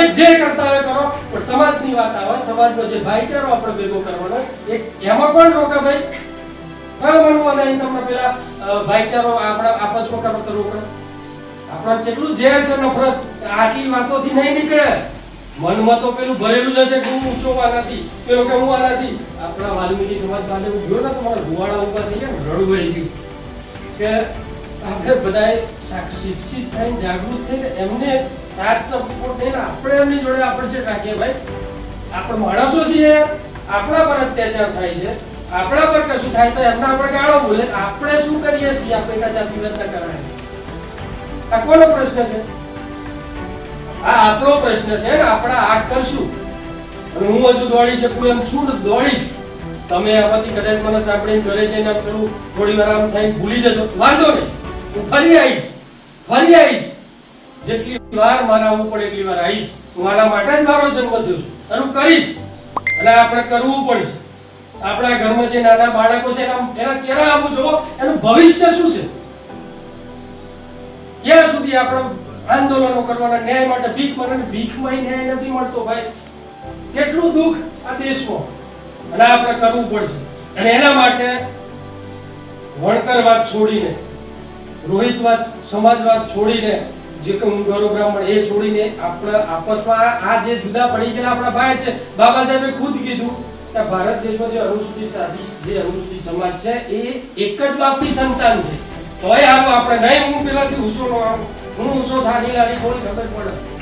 તમે જે કરતા હોય કરો, પણ સમાજની વાત આવે, સમાજનો જે ભાઈચારો આપણે ભેગો કરવાનો, એ એમાં પણ રોકે ભાઈ. કયો અને નહીં તમને પેલા ભાઈચારો આપણા આપસમાં કરો કરવો પડે? આપણા જેટલું ઝેર છે નફરત, આટલી વાતોથી નહીં નીકળે. મનમાં તો પેલું ભરેલું જ હશે કે હું ઊંચો આનાથી પેલો કે હું આ નથી. આપણા વાલ્મીકી સમાજ પાસે હું ગયો ને, તમારા ભુવાડા ઊભા થઈ ગયા રડું ગયું. કે આપણે બધાએ શિક્ષિત થઈને જાગૃત થઈને એમને સાથ સપોર્ટ થઈને આપણે એમની જોડે આપણે છે રાખીએ ભાઈ, આપણે માણસો છીએ, આપણા પર અત્યાચાર થાય છે, આપણા પર કશું થાય તો એમના આપણે ગાળો બોલે, આપણે શું કરીએ છીએ? આપણે કાચા જાતિ કરાય આ કોનો પ્રશ્ન છે? આ આપણો પ્રશ્ન છે ને આપણે આ કરશું. અને હું હજુ દોડી શકું એમ છું દોડીશ. તમે આમાંથી કદાચ મને સાંભળીને ઘરે જઈને પેલું થોડી વાર આમ થઈ ભૂલી જશો વાંધો નહીં. હું ફરી આવીશ. ફરી આવીશ. જેટલી વાર મારા આવવું પડે એટલી વાર આવીશ. હું આના માટે જ મારો જન્મ થયો છું. અને હું કરીશ. અને આપણે કરવું પડશે. આપણા ઘરમાં જે નાના બાળકો છે, એના એના ચહેરા આવું જો એનું ભવિષ્ય શું છે? ક્યાં સુધી આપણે આંદોલનો કરવાના, ન્યાય માટે ભીખ મને ભીખમાં ન્યાય નથી મળતો ભાઈ. કેટલું દુઃખ આ દેશમાં. અને આપણે કરવું પડશે. અને એના માટે વણકર વાત છોડીને રોહિતવાદ, સમાજવાદ છોડીને, જે ગૌરવ બ્રાહ્મણ, એ છોડીને આપણે આપસમાં આ- જે જુદા પડી ગયેલા આપણા ભાઈ છે, બાબા સાહેબે ખુદ કીધું કે ભારત દેશમાં જે અનુસૂચિત સાધી જે અનુસૂચિત સમાજ છે, એ એક જ બાપની સંતાન છે. તોય આવું આપણે નહીં, હું પેલાથી ઊંચો નો આવું. હું ઊંચો સારી લાવી કોઈ ખબર પડે.